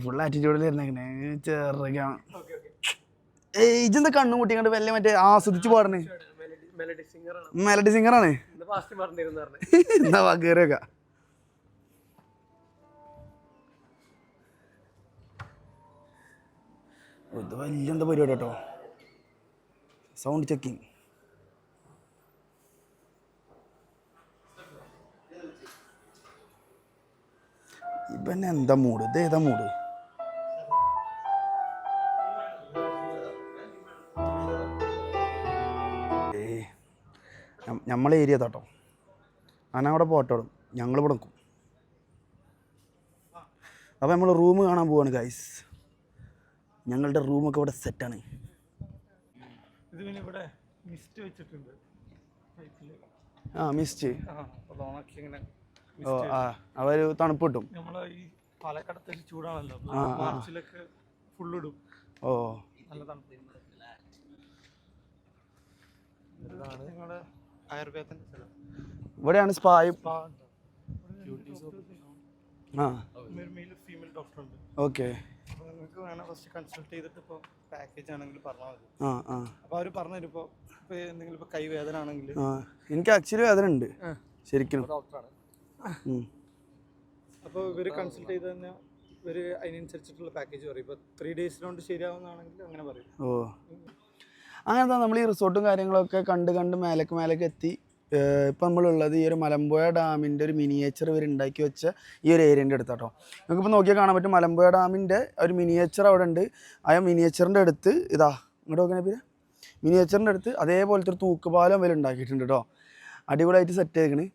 ഫുൾ ആറ്റിറ്റ്യൂഡിൽ ഇരുന്നേക്കണേ. ചെറുക്കാം ഏയ് ഇജെന്താ കണ്ണും കണ്ട് വല്ല മറ്റേ ആസ്വദിച്ച് പാടണേ? മെലഡി സിംഗർ ആണ്. മെലഡി സിംഗറാണ് ഇന്ന് ഫാസ്റ്റ് പറഞ്ഞിരുന്നു പറഞ്ഞു. എന്നാ വാ കയറിയൊക്കെ ഇത് വലിയ എന്താ പരിപാടി കേട്ടോ. സൗണ്ട് ചെക്കിങ് ഇവൻ എന്താ മൂഡ്? ഇത് ഏതാ മൂഡ്? നമ്മളെ ഏരിയ തട്ടോ. ഞാൻ അവിടെ പോട്ടോടും ഞങ്ങൾ ഇവിടെ നിൽക്കും അപ്പോൾ നമ്മൾ റൂം കാണാൻ പോവാണ് ഗൈസ് ഞങ്ങളുടെ റൂമൊക്കെ ഇവിടെ സെറ്റാണ് ഇത് പിന്നെ ഇവിടെ മിസ്റ്റ് വെച്ചിട്ടുണ്ട്. ആ മിസ്റ്റ് ഓ ആ അവർ തണുപ്പ് കിട്ടും. നമ്മളെ ഈ പാലക്കാടത്തെ ചൂടാണല്ലോ. മാർച്ചിലൊക്കെ ഫുള്ളിടും ഓ. നല്ല തണുപ്പ്. ഇതാണ് ആയുർവേദത്തിന്റെ സ്ഥലം. ഇവിടെയാണ് സ്പാ ആ. മെയിൽ ഫീമെയിൽ ഡോക്ടർ ഉണ്ട്. ഓക്കെ. അപ്പോൾ നിങ്ങൾക്ക് ഫസ്റ്റ് കൺസൾട്ട് ചെയ്തിട്ട് ഇപ്പോൾ പാക്കേജ് ആണെങ്കിൽ പറഞ്ഞാൽ ആ ആ. അപ്പോൾ പറഞ്ഞു ഇപ്പോൾ ഇപ്പോൾ എന്തെങ്കിലും ഇപ്പോൾ കൈ വേദന ആ. എനിക്ക് ആക്ച്വലി വേദന ഉണ്ട്. ശരിക്കും. ഡോക്ടറാണ് അപ്പോൾ ഇവർ കൺസൾട്ട് ചെയ്ത് കഴിഞ്ഞാൽ ഇവർ അതിനനുസരിച്ചിട്ടുള്ള പാക്കേജ് പറയും. ഇപ്പോൾ ത്രീ ഡേയ്സിനോണ്ട് ശരിയാവുന്നതാണെങ്കിൽ അങ്ങനെ പറയും. ഓ. അങ്ങനത്തെ നമ്മൾ ഈ റിസോർട്ടും കാര്യങ്ങളൊക്കെ കണ്ട് കണ്ട് മേലേക്ക് മേലേക്ക് എത്തി. ഇപ്പം നമ്മളുള്ളത് ഈ ഒരു മലമ്പുഴ ഡാമിന്റെ ഒരു മിനിയേച്ചർ ഇവർ ഉണ്ടാക്കി വെച്ച ഈ ഒരു ഏരിയന്റെ അടുത്ത് കേട്ടോ നമുക്കിപ്പോൾ നോക്കിയാൽ കാണാൻ പറ്റും മലമ്പുഴ ഡാമിന്റെ ഒരു മിനിയേച്ചർ അവിടെ ഉണ്ട്. ആ മിനിയേച്ചറിന്റെ അടുത്ത് ഇതാ ഇങ്ങോട്ട് നോക്കണേ പേര്. മിനിയേച്ചറിന്റെ അടുത്ത് അതേപോലത്തെ ഒരു തൂക്കുപാലം അവർ ഉണ്ടാക്കിയിട്ടുണ്ട് കേട്ടോ അടിപൊളിയായിട്ട് സെറ്റ് ചെയ്തേക്കണ്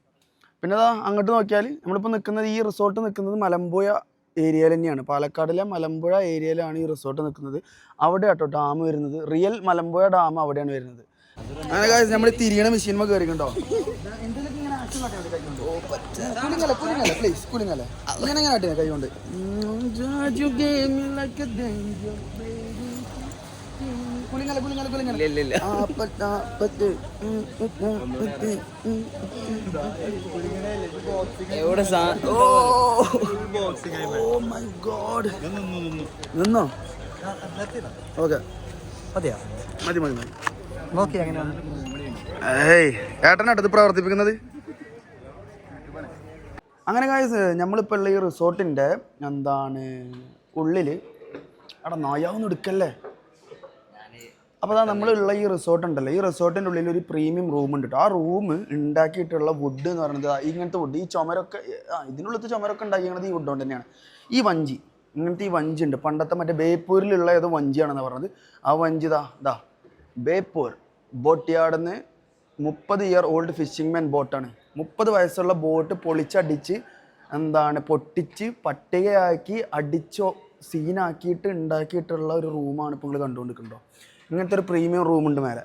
പിന്നെ അതാ അങ്ങോട്ട് നോക്കിയാൽ നമ്മളിപ്പോൾ നിൽക്കുന്നത് ഈ റിസോർട്ട് നിൽക്കുന്നത് മലമ്പുഴ ഏരിയയിൽ തന്നെയാണ്. പാലക്കാടിലെ മലമ്പുഴ ഏരിയയിലാണ് ഈ റിസോർട്ട് നിൽക്കുന്നത്. അവിടെ ആട്ടോ ഡാം വരുന്നത്. റിയൽ മലമ്പുഴ ഡാം അവിടെയാണ് വരുന്നത്. അങ്ങനെ കാര്യം നമ്മൾ തിരിയണ മെഷീൻ കയറിക്കണ്ടോ ഇങ്ങനെ ഇങ്ങനെ ആട്ടിനെ കൈ കൊണ്ട് കുലിങ്ങല എവിടെ സാ ഓ. മൈ ഗോഡ് നിന്നോ? ഓക്കെ. മതി മതി മതി. ഓക്കെ അങ്ങനെ ഏയ് ഏട്ടനാട്ടോ ഇത് പ്രവർത്തിപ്പിക്കുന്നത്? അങ്ങനെ കായസ് നമ്മളിപ്പോൾ ഉള്ള ഈ റിസോർട്ടിന്റെ എന്താണ് ഉള്ളിൽ അവിടെ നായാവുന്ന എടുക്കല്ലേ? അപ്പോൾ അതാ നമ്മളുള്ള ഈ റിസോർട്ട് ഉണ്ടല്ലോ. ഈ റിസോർട്ടിന്റെ ഉള്ളിൽ ഒരു പ്രീമിയം റൂം ഉണ്ട് ആ റൂം ഉണ്ടാക്കിയിട്ടുള്ള വുഡ് എന്ന് പറയുന്നത് ഇങ്ങനത്തെ വുഡ് ഈ ചുമരൊക്കെ ഇതിനുള്ളത്തെ ചുമരൊക്കെ ഉണ്ടാക്കിയത് ഈ വുഡ് കൊണ്ട് തന്നെയാണ് ഈ വഞ്ചി ഇങ്ങനത്തെ ഈ വഞ്ചി ഉണ്ട്. പണ്ടത്തെ മറ്റേ ബേപ്പൂരിലുള്ള ഏതോ വഞ്ചിയാണെന്ന് പറഞ്ഞത്. ആ വഞ്ചി ദാ ദാ. ബേപ്പൂർ ബോട്ട് ബോട്ടിയാടുന്ന് മുപ്പത് ഇയർ ഓൾഡ് ഫിഷിംഗ് മാൻ ബോട്ടാണ് മുപ്പത് വയസ്സുള്ള ബോട്ട് പൊളിച്ചടിച്ച് എന്താണ് പൊട്ടിച്ച് പട്ടികയാക്കി അടിച്ചോ സീനാക്കിയിട്ട് ഉണ്ടാക്കിയിട്ടുള്ള ഒരു റൂമാണ് ഇപ്പോൾ നിങ്ങൾ കണ്ടുകൊണ്ടിരിക്കുന്നുണ്ടോ ഇങ്ങനത്തെ ഒരു പ്രീമിയം റൂമുണ്ട് മേലെ.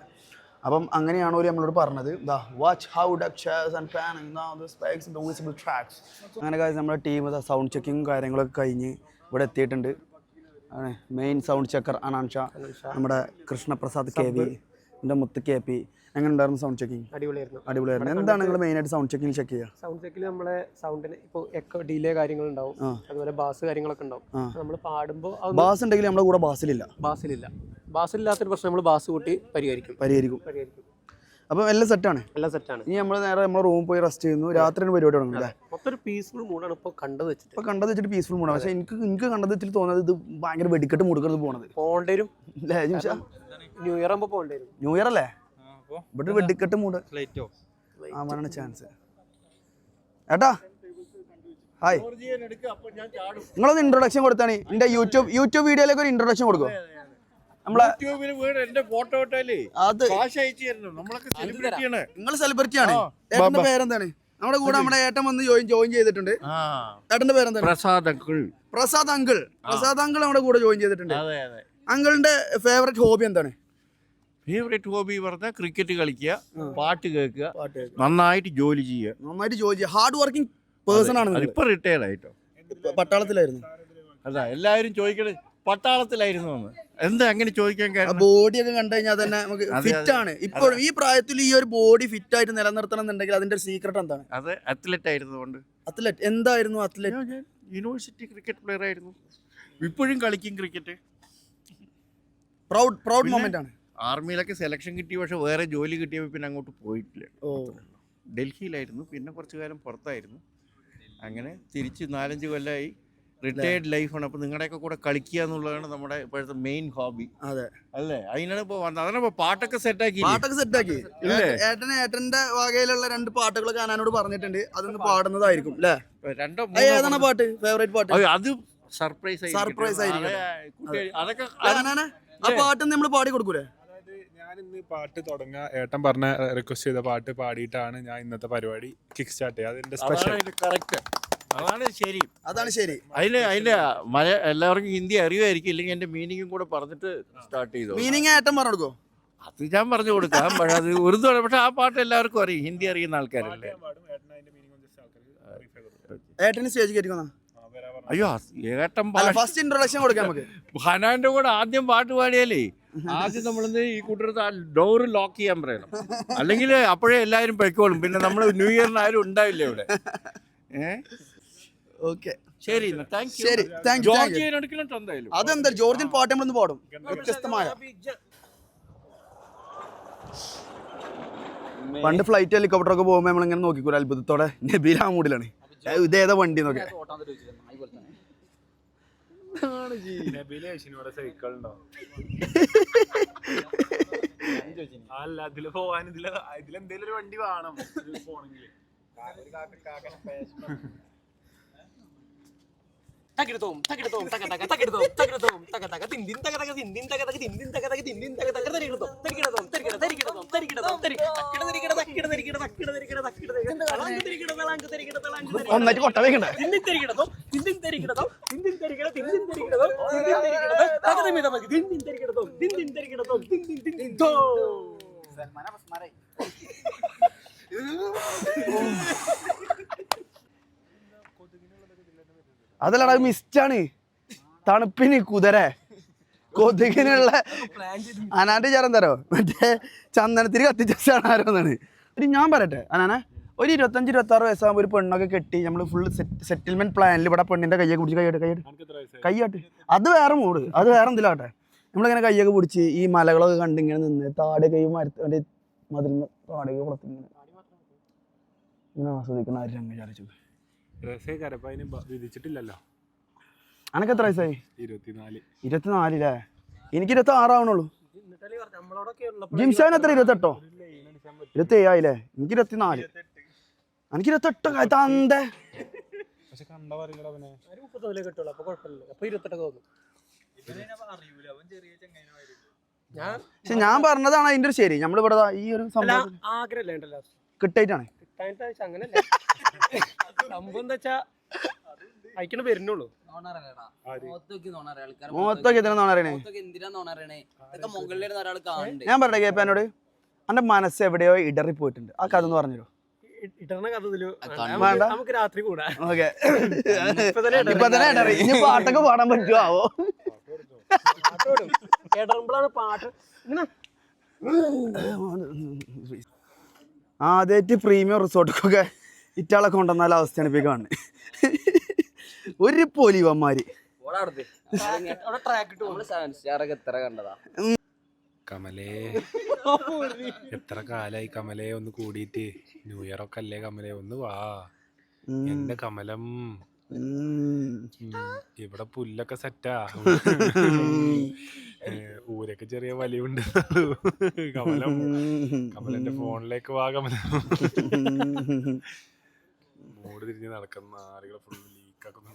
അപ്പം അങ്ങനെയാണ് ഒരു നമ്മളോട് പറഞ്ഞത്. ദാ watch how textures and panning spikes tracks അങ്ങനെ കാര്യം നമ്മുടെ ടീം സൗണ്ട് ചെക്കിങ്ങും കാര്യങ്ങളൊക്കെ കഴിഞ്ഞ് ഇവിടെ എത്തിയിട്ടുണ്ട്. മെയിൻ സൗണ്ട് ചെക്കർ അനാൻഷ നമ്മുടെ കൃഷ്ണപ്രസാദ് കെ വി എന്റെ മുത്ത് കെ പി. എങ്ങനെ ഉണ്ടായിരുന്നു സൗണ്ട് ചെക്കിംഗ് അടിപൊളിയായിരുന്നു. അടിപൊളിയായിരുന്നു എന്താണ് നിങ്ങൾ മെയിനായിട്ട് സൗണ്ട് ചെക്കിംഗ് ചെക്ക് ചെയ്യുക സൗണ്ട് ചെക്കിൽ നമ്മളെ സൗണ്ടിന് ഇപ്പോൾ എക്കോ ഡിലേ കാര്യങ്ങളുണ്ടാവും. അതുപോലെ ബാസ് കാര്യങ്ങളൊക്കെ ഉണ്ടാവും. നമ്മൾ പാടുമ്പോൾ ബാസ് ഉണ്ടെങ്കിൽ നമ്മുടെ കൂടെ ബാസിലില്ല ബാസിലില്ല ബാസിലില്ലാത്തൊരു പ്രശ്നം നമ്മൾ ബാസ് കൂട്ടി പരിഹരിക്കും. പരിഹരിക്കും. പരിഹരിക്കും. അപ്പം എല്ലാം സെറ്റാണ് എല്ലാം സെറ്റാണ് ഇനി നമ്മൾ നേരെ നമ്മുടെ റൂമിൽ പോയി റെസ്റ്റ് ചെയ്യുന്നു. രാത്രിയാണ് പരിപാടി തുടങ്ങും അല്ലേ? മൊത്തം ഒരു പീസ്ഫുൾ മൂഡാണ് ഇപ്പോൾ കണ്ടത് വെച്ചിട്ട്. ഇപ്പോൾ കണ്ടത് വെച്ചിട്ട് പീസ്ഫുൾ മൂടാണ് പക്ഷേ എനിക്ക് എനിക്ക് കണ്ടത് വെച്ചിട്ട് തോന്നുന്നത് ഇത് ഭയങ്കര വെടിക്കെട്ട് മുടുക്കരുത് പോണത്. പോകേണ്ടി വരും. ന്യൂ ഇയർ ആകുമ്പോൾ പോകേണ്ടവരും ന്യൂ ഇയർ അല്ലേ? ഇവിടെ വെടിക്കെട്ട് മൂട്. ആവാനാണ് ചാൻസ് ഏട്ടാ. ഹായ് നിങ്ങളൊന്ന് ഇൻട്രൊഡക്ഷൻ കൊടുത്താണ്. എന്റെ യൂട്യൂബ് യൂട്യൂബ് വീഡിയോയിലേക്ക് ഒരു ഇൻട്രൊഡക്ഷൻ കൊടുക്കും? നമ്മളെ സെലിബ്രിറ്റിയാണ് നിങ്ങൾ സെലിബ്രിറ്റി ആണ്. ഏട്ടന്റെ പേരെന്താണ്? നമ്മുടെ കൂടെ നമ്മുടെ ഏട്ടൻ വന്ന് ജോയിൻ ജോയിൻ ചെയ്തിട്ടുണ്ട്. ഏട്ടന്റെ പേരെന്താണ്? Prasad uncle. Prasad uncle. Prasad uncle നമ്മുടെ കൂടെ ജോയിൻ ചെയ്തിട്ടുണ്ട്. അതെ അതെ. അങ്കിളിന്റെ ഫേവറേറ്റ് ഹോബി എന്താണ്? ഫേവറേറ്റ് ഹോബി പറഞ്ഞാൽ ക്രിക്കറ്റ് കളിക്കുക പാട്ട് കേൾക്കുക നന്നായിട്ട് ജോലി ചെയ്യുക. നന്നായിട്ട് ജോലി ചെയ്യുക. ഹാർഡ് വർക്കിംഗ് പേഴ്സൺ ആണ് ഇപ്പൊ റിട്ടയർഡ് ആയിട്ടോ? പട്ടാളത്തിലായിരുന്നു. അതാ എല്ലാവരും ചോദിക്കണേ പട്ടാളത്തിലായിരുന്നു എന്ന്. എന്താ അങ്ങനെ ചോദിക്കാൻ കാരണം? ബോഡി ഒക്കെ കണ്ടു കഴിഞ്ഞാൽ തന്നെ നമുക്ക് ഫിറ്റ് ആണ്. ഇപ്പോഴും ഈ പ്രായത്തിൽ ഈ ഒരു ബോഡി ഫിറ്റ് ആയിട്ട് നിലനിർത്തണം എന്നുണ്ടെങ്കിൽ അതിന്റെ സീക്രട്ട് എന്താണ്? അത് അത്ലറ്റ് ആയിരുന്നു കൊണ്ട്. അത്ലറ്റ് എന്തായിരുന്നു അത്ലറ്റ് യൂണിവേഴ്സിറ്റി ക്രിക്കറ്റ് പ്ലെയർ ആയിരുന്നു. ഇപ്പോഴും കളിക്കും ക്രിക്കറ്റ് പ്രൗഡ് പ്രൗഡ്? മൊമെന്റ് ആണ്. ആർമിയിലൊക്കെ സെലക്ഷൻ കിട്ടി പക്ഷെ വേറെ ജോലി കിട്ടിയപ്പോൾ പിന്നെ അങ്ങോട്ട് പോയിട്ടില്ല. ഓ. ഡൽഹിയിലായിരുന്നു പിന്നെ കുറച്ചു കാലം പുറത്തായിരുന്നു. അങ്ങനെ തിരിച്ച് നാലഞ്ച് കൊല്ലമായി റിട്ടയർഡ് ലൈഫാണ് അപ്പോൾ നിങ്ങളുടെയൊക്കെ കൂടെ കളിക്കുക എന്നുള്ളതാണ് നമ്മുടെ ഇപ്പോഴത്തെ മെയിൻ ഹോബി അതെ. അല്ലേ? അതിനാണ് ഇപ്പോൾ വന്നത്. അതാണ് ഇപ്പോൾ പാട്ടൊക്കെ സെറ്റാക്കി പാട്ടൊക്കെ സെറ്റാക്കി? ഏട്ടൻ ഏട്ടന്റെ വകയിലുള്ള രണ്ട് പാട്ടുകൾ കാണാനോട് പറഞ്ഞിട്ടുണ്ട്. അതൊന്ന് പാടുന്നതായിരിക്കും അല്ലേ? രണ്ടോ ഏതാണ് പാട്ട്? ഫേവറേറ്റ് പാട്ട്? അത് സർപ്രൈസ് സർപ്രൈസ് ആയിരിക്കും. അതൊക്കെ ആ പാട്ട് നമ്മൾ പാടി കൊടുക്കൂലേ? ഞാൻ ഇന്ന് പാട്ട് തുടങ്ങാ ഏട്ടൻ പറഞ്ഞ റിക്വസ്റ്റ് ചെയ്ത പാട്ട് പാടിയിട്ടാണ് ഞാൻ ഇന്നത്തെ പരിപാടി കിക്ക് സ്റ്റാർട്ട് ചെയ്യുക. അതെന്റെ സ്പെഷ്യൽ കറക്റ്റ് അതാണ് ശരി. അതാണ് ശരി. അതിന് അതിന്റെ മല എല്ലാവർക്കും ഹിന്ദി അറിയുമായിരിക്കും. ഇല്ലെങ്കിൽ എന്റെ മീനിങ്ങും കൂടെ പറഞ്ഞിട്ട് സ്റ്റാർട്ട് ചെയ്തു. മീനിങ് ഏട്ടൻ പറഞ്ഞു കൊടുക്കോ? അത് ഞാൻ പറഞ്ഞു കൊടുക്കാം. പക്ഷെ അത് ഒരു ആണ് പക്ഷെ ആ പാട്ട് എല്ലാവർക്കും അറിയും. ഹിന്ദി അറിയുന്ന ആൾക്കാരല്ലേ? ഏട്ടന് സ്റ്റേജ് കയറ്റിക്കോന്നാ അയ്യോ ഏട്ടൻ ഫസ്റ്റ് ഇൻട്രൊഡക്ഷൻ കൊടുക്കാം നമുക്ക്. ഹനാന്റെ കൂടെ ആദ്യം പാട്ട് പാടിയാലേ ആദ്യം നമ്മളെന്ത് ഈ കൂട്ടരത്ത് ആ ഡോറ് ലോക്ക് ചെയ്യാൻ പറയണം. അല്ലെങ്കിൽ അപ്പോഴേ എല്ലാവരും പൊയ്ക്കോളും. പിന്നെ നമ്മൾ ന്യൂ ഇയറിന് ആരും ഉണ്ടാവില്ല ഇവിടെ. ഓക്കെ ശരി ശരി അതെന്താ ജോർജിൻ പാട്ട് നമ്മളൊന്ന് പാടും. വ്യത്യസ്തമായ. പണ്ട് ഫ്ലൈറ്റ് ഹെലികോപ്റ്റർ ഒക്കെ പോകുമ്പോൾ നമ്മളിങ്ങനെ നോക്കിക്കൂല അത്ഭുതത്തോടെ. നബീൽ മൂടിലാണ്. ഇതേതാ വണ്ടി എന്നൊക്കെ. സൈക്കിൾ ഉണ്ടോ? അല്ല ഇതിൽ പോവാൻ ഇതിൽ ഇതിലെന്തേലും ഒരു വണ്ടി വേണം. പോണെങ്കിൽ തകിടത്തോം തകിടത്തോം തക തക തകിടത്തോം തകിടത്തോം തക തക തിന്തിൻ തക തക തിന്തിൻ തക തക തിന്തിൻ തക തക തിന്തിൻ തക തക തരികിടത്തോം തരികിടത്തോം തരികിട തരികിടത്തോം തരികിടത്തോം തരി തക്കിട തരികിട തക്കിട തരികിട തക്കിട തരികിട തക്കിട തരികിട തളാങ്ക് തരികിട തളാങ്ക് തരികിട തരികിട ഒന്നായിട്ട് കൊട്ട വെക്കണ്ടേ. തിന്തിൻ തരികിടത്തോം തിന്തിൻ തരികിടത്തോം തിന്തിൻ തരികിട തിന്തിൻ തരികിടത്തോം തിന്തിൻ തരികിടത്തോം തക തിമിത മതി തിന്തിൻ തരികിടത്തോം തിന്തിൻ തരികിടത്തോം തിന്തിൻ തിന്തിൻ തോ. അതല്ലടാ മിസ്റ്റാണ് തണുപ്പിന് കുതിര. കൊതുകിനുള്ള അനാന്റെ ചേരം തരോ? മറ്റേ ചന്ദനത്തിരി കത്തിച്ചാണ് ആരോന്നാണ്. ഒരു ഞാൻ പറയട്ടെ അനാനെ ഒരു ഇരുപത്തഞ്ച് ഇരുപത്തി ആറ് വയസ്സാകുമ്പോൾ ഒരു പെണ്ണൊക്കെ കെട്ടി നമ്മൾ ഫുൾ സെറ്റിൽമെന്റ് പ്ലാനിൽ ഇവിടെ പെണ്ണിന്റെ കയ്യൊക്കെ പിടിച്ച് കൈയ്യാട്ട് കൈയ്യാട്ട് കൈയ്യാട്ട് അത് വേറെ മൂട് അത് വേറെ എന്തിലാട്ടെ നമ്മളിങ്ങനെ കയ്യൊക്കെ പിടിച്ച് ഈ മലകളൊക്കെ കണ്ട് ഇങ്ങനെ നിന്ന് താടെ കൈ മരത്തെ മതിൽ താടക കുളത്തിൽ ഇങ്ങനെ ആസ്വദിക്കുന്ന ആര് രംഗം വിചാരിച്ചു രസേ കരപ്പ അതിന് ബ- വിധിച്ചിട്ടില്ലല്ലോ. അനക്ക് എത്ര വയസ്സായി? ഇരുപത്തിനാല്. ഇരുപത്തിനാലില്ലേ എനിക്ക് ഇരുപത്തി ആറാവണുള്ളൂ ജിംഷാൻ എത്ര? ഇരുപത്തെട്ടോ? ഇരുപത്തി ഏഴായില്ലേ എനിക്ക് ഇരുപത്തിനാല്. എനിക്ക് ഇരുപത്തെട്ടോ? തന്തേ. പക്ഷെ കണ്ട പറയില്ലടാ അവനെ. മുപ്പത്തൊന്നിലേ കിട്ടുള്ളൂ അപ്പൊ കുഴപ്പമില്ല അപ്പൊ ഇരുപത്തെട്ടൊക്കെ തോന്നും. ഞാൻ പക്ഷെ ഞാൻ പറഞ്ഞതാണ് അതിന്റെ ഒരു ശരി. നമ്മളിവിടെ ദാ ഈ ഒരു സംഭവം ആഗ്രഹമല്ലേ കിട്ടായിട്ടാണ്. കിട്ടാനായിട്ട് വെച്ചാൽ അങ്ങനല്ല? സംഭവം എന്താ വെച്ചാ അയക്കണ വരുന്നുള്ളൂ ഞാൻ പറഞ്ഞ കേപ്പാനോട് അന്റെ എന്റെ മനസ്സ് എവിടെയോ ഇടറി പോയിട്ടുണ്ട് ആ കഥ എന്ന് പറഞ്ഞു ഇടണ കഥ ഇതിൽ നമുക്ക് വേണ്ട. നമുക്ക് രാത്രി കൂടാ. ഓക്കെ. ഇപ്പൊ തന്നെ ഇടറി. ഇനി പാട്ടൊക്കെ പാടാൻ പറ്റുമോ. ഇടറുമ്പോഴാണ് പാട്ട്. ഇങ്ങനെ. ആദ്യമായിട്ട് പ്രീമിയം റിസോർട്ടൊക്കെ ഇറ്റാളെ കൊണ്ടുവന്നാൽ അവസ്ഥയാണ് ഇപ്പോൾ കാണുന്നത് ഒരു കണ്ടതാ? കമലേ. എത്ര കാലായി കമലേ? ഒന്ന് കൂടിയിട്ട്. ന്യൂ ഇയർ ഒക്കെ അല്ലേ കമലേ? ഒന്ന് വാ. എന്റെ കമലം. ഇവിടെ പുല്ലൊക്കെ സെറ്റാ ഊരൊക്കെ ചെറിയ വലിവുണ്ട്. കമലം. കമലന്റെ ഫോണിലേക്ക് വാ കമലം. മൂട് തിരിഞ്ഞ് നടക്കുന്ന ആളുകളെ ഫുൾ ലീക്കാക്കുന്ന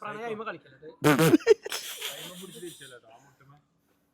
പ്രണയ കളിക്കല്ലേ